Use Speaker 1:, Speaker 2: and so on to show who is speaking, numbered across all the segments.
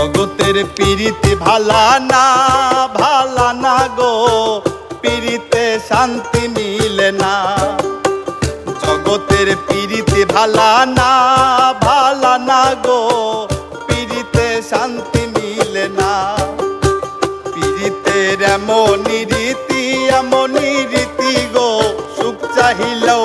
Speaker 1: জগতের পিরিতি ভালা না ভালা না গো। পিরিতে শান্তি মিলে না। জগতের পিরিতি ভালা না ভালা না গো। পিরিতে শান্তি মিলে না। পিরিতের এমন রীতি এমন রীতি গো। সুখ চাহিলেও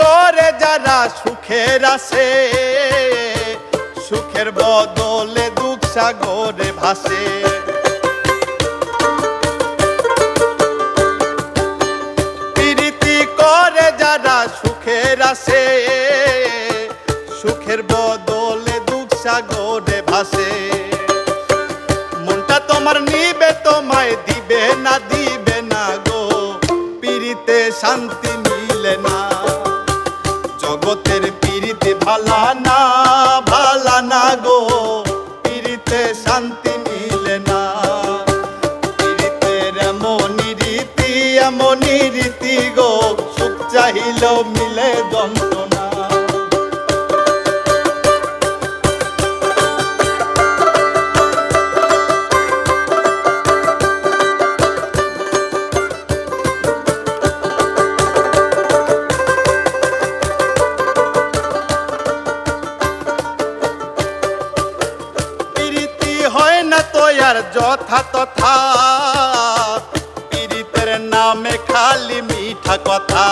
Speaker 1: করে যারা সুখের আসে সুখের বদলে দুঃখ সাগরে ভাসে। প্রীতি করে যারা সুখের আসে সুখের বদলে দুঃখ সাগরে ভাসে। মনটা তোমার নিবে, তোমায় দিবে না দিবে জগতের পীড়িতে ভালা না ভালা না গো। পীড়িতে শান্তি মিলে না। পিরিতের এমনই রীতি এমনই রীতি গো। সুখ চাহিল মিলে যন্ত্রণা আর যথা তথা। পীড়িতের নামে খালি মিঠা কথা।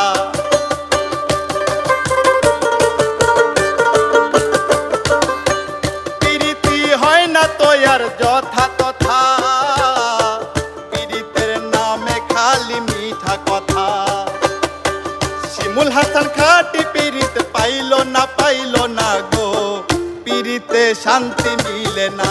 Speaker 1: প্রীতি হয় না তো আর যথা তথা। পীড়িতের নামে খালি মিঠা কথা। শিমুল হাসান খাটি পিরিত পাইলো না পাইলো না গো। পিরিতে শান্তি মিলে না।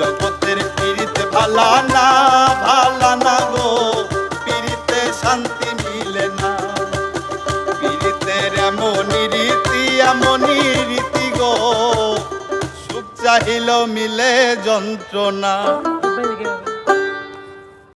Speaker 1: জগতের পিড়িতে ভালা না ভালা না গো। পিড়িতে শান্তি মিলে না। পিড়িতের এমনই রীতি এমনই রীতি গো। সুখ চাহিল মিলে যন্ত্রণা।